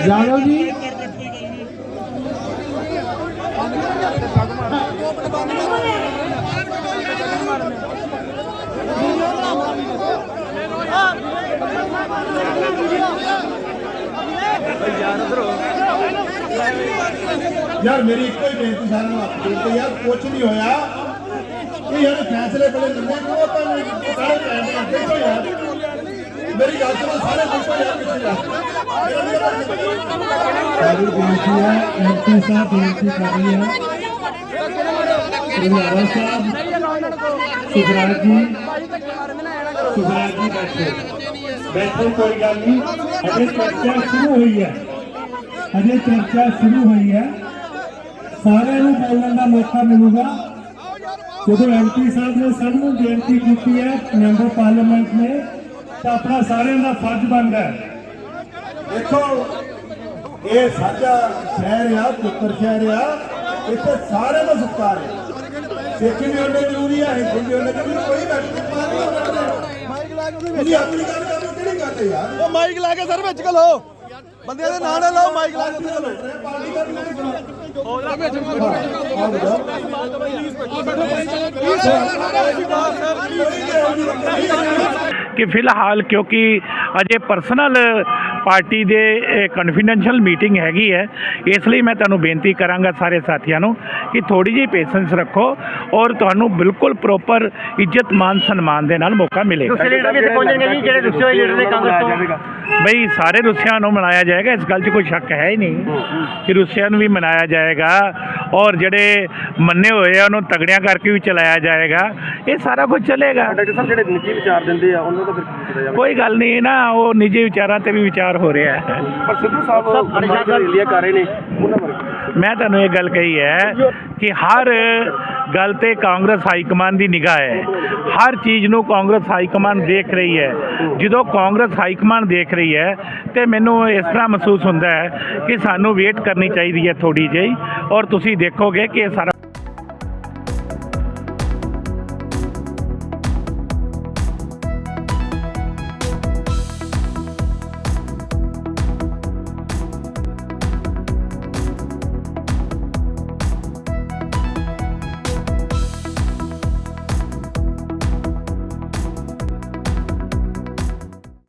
ਯਾਦਵ ਜੀ ਯਾਰ ਮੇਰੀ ਇੱਕੋ ਹੀ ਬੇਨਤੀ ਸਾਰਿਆਂ ਨੂੰ ਹੱਥ ਜੋੜ ਕੇ ਯਾਰ ਕੁਝ ਨਹੀਂ ਹੋਇਆ ਇਹ ਯਾਰ ਫੈਸਲੇ ਬੜੇ ਲੰਮੇ ਕਿਉਂ ਤਾਂ ਸਾਰੇ ਟਾਈਮ ਨਾਲ ਦੇਖੋ ਯਾਰ ਮੇਰੀ ਗੱਲ ਸੁਣੋ, ਸਾਰੇ ਦੇਖੋ ਯਾਰ ਪਿੱਛੇ ਯਾਰ ਸਾਰੀ ਬੇਨਤੀ ਹੈ ਐਮਪੀ ਸਾਹਿਬ ਬੇਨਤੀ ਕਰ ਰਹੀ ਹੈ ਰੰਗਾਰਾ ਸਾਹਿਬ, ਸੁਖਰਾਜ ਜੀ ਸੁਖਰਾਜ ਜੀ ਬੈਠੋ। ਬੈਠੋ ਕੋਈ ਗੱਲ ਨਹੀਂ। ਅਜੇ ਚਰਚਾ ਸ਼ੁਰੂ ਹੋਈ ਹੈ। ਅਜੇ ਚਰਚਾ ਸ਼ੁਰੂ ਹੋਈ ਹੈ। ਸਾਰਿਆਂ ਨੂੰ ਬੋਲਣ ਦਾ ਮੌਕਾ ਮਿਲੂਗਾ। ਜਦੋਂ ਐਮਪੀ ਸਾਹਿਬ ਨੇ ਸਭ ਨੂੰ ਬੇਨਤੀ ਕੀਤੀ ਹੈ, ਮੈਂਬਰ ਪਾਰਲੀਮੈਂਟ ਨੇ ਤਾਂ ਆਪਣਾ ਸਾਰਿਆਂ ਦਾ ਫਰਜ਼ ਬਣਦਾ ਹੈ। ਦੇਖੋ ਇਹ ਸਾਡਾ ਸ਼ਹਿਰ ਆ ਪੁੱਤਰ ਸ਼ਹਿਰ ਆ ਇੱਥੇ ਸਾਰਿਆਂ ਦਾ ਸਤਿਕਾਰ ਹੈ। ਸਿੱਖ ਵੀ ਉਹਨੇ ਜ਼ਰੂਰੀ ਹੈ ਹਿੰਦੂ ਵੀ ਉਹਨੇ ਜ਼ਰੂਰੀ ਕੋਈ ਨਹੀਂ। ਮਾਈਕ ਲਾ ਕੇ ਤੁਸੀਂ ਆਪਣੀ ਗੱਲ ਕਰੋ ਕਿਹੜੀ ਗੱਲ ਹੈ ਯਾਰ? ਵਿੱਚ ਉਹ ਮਾਈਕ ਲਾ ਕੇ ਸਰ ਵਿੱਚ ਘਲੋ। ਬੰਦਿਆਂ ਦੇ ਨਾਂ ਨਾ ਲਾਓ ਮਾਈਕ ਲਾ ਕੇ ਉੱਥੇ ਘਲੋ। ਪਾਰਟੀ ਦਾ ਵੀ ਨਹੀਂ ਕਿ ਕਿ ਫਿਲਹਾਲ ਕਿਉਂਕਿ ਅਜੇ ਪਰਸਨਲ ਪਾਰਟੀ ਦੇ ਕਨਫੀਡੈਂਸ਼ੀਅਲ ਮੀਟਿੰਗ ਹੈਗੀ ਹੈ, ਇਸ ਲਈ ਮੈਂ ਤੁਹਾਨੂੰ ਬੇਨਤੀ ਕਰਾਂਗਾ ਸਾਰੇ ਸਾਥੀਆਂ ਨੂੰ ਕਿ ਥੋੜੀ ਜਿਹੀ ਪੇਸ਼ੈਂਸ ਰੱਖੋ ਔਰ ਤੁਹਾਨੂੰ ਬਿਲਕੁਲ ਪ੍ਰੋਪਰ ਇੱਜ਼ਤ ਮਾਨ ਸਨਮਾਨ ਦੇ ਨਾਲ ਮੌਕਾ ਮਿਲੇਗਾ। ਦੂਸਰੇ ਲੀਡਰ ਵੀ ਇੱਥੇ ਪਹੁੰਚਣਗੇ ਜੀ ਜਿਹੜੇ ਦੂਸਰੇ ਹੋਏ ਲੀਡਰ ਨੇ ਕਾਂਗਰਸ ਤੋਂ। ਬਈ ਸਾਰੇ ਰੁੱਸਿਆਂ ਨੂੰ ਮਨਾਇਆ ਜਾਏਗਾ ਇਸ ਗੱਲ 'ਚ ਕੋਈ ਸ਼ੱਕ ਹੈ ਹੀ ਨਹੀਂ ਕਿ ਰੁੱਸਿਆਂ ਨੂੰ ਵੀ ਮਨਾਇਆ ਜਾਏਗਾ ਔਰ ਜਿਹੜੇ ਮੰਨੇ ਹੋਏ ਆ ਉਹਨੂੰ ਤਗੜਿਆਂ ਕਰਕੇ ਵੀ ਚਲਾਇਆ ਜਾਏਗਾ ਇਹ ਸਾਰਾ ਕੁਝ ਚੱਲੇਗਾ। ਡਾਕਟਰ ਸਾਹਿਬ ਜਿਹੜੇ ਨਿੱਜੀ ਵਿਚਾਰ ਦਿੰਦੇ ਆ ਉਹਨਾਂ ਦਾ ਫਿਰ ਕੀ ਕੀਤਾ ਜਾਵੇ? ਕੋਈ ਗੱਲ ਨਹੀਂ ਨਾ ਉਹ ਨਿੱਜੀ ਵਿਚਾਰਾਂ ਤੇ ਵੀ ਵਿਚਾਰ ਹੋ ਰਿਹਾ ਹੈ। ਪਰ ਸਿੱਧੂ ਸਾਹਿਬ ਰੈਲੀਆਂ ਕਰ ਰਹੇ ਨੇ ਉਹਨਾਂ ਬਾਰੇ ਮੈਂ ਤੁਹਾਨੂੰ ਇਹ ਗੱਲ ਕਹੀ ਹੈ ਕਿ ਹਰ ਗੱਲ ਤੇ ਕਾਂਗਰਸ ਹਾਈ ਕਮਾਨ ਦੀ ਨਿਗਾਹ ਹੈ। ਹਰ ਚੀਜ਼ ਨੂੰ ਕਾਂਗਰਸ ਹਾਈ ਕਮਾਨ ਦੇਖ ਰਹੀ ਹੈ। ਜਦੋਂ ਕਾਂਗਰਸ ਹਾਈ ਕਮਾਨ ਦੇਖ ਰਹੀ ਹੈ ਤੇ ਮੈਨੂੰ ਇਸ ਤਰ੍ਹਾਂ ਮਹਿਸੂਸ ਹੁੰਦਾ ਹੈ ਕਿ ਸਾਨੂੰ ਵੇਟ ਕਰਨੀ ਚਾਹੀਦੀ ਹੈ ਥੋੜੀ ਜਿਹੀ ਔਰ ਤੁਸੀਂ ਦੇਖੋਗੇ ਕਿ ਇਹ ਸਾਰਾ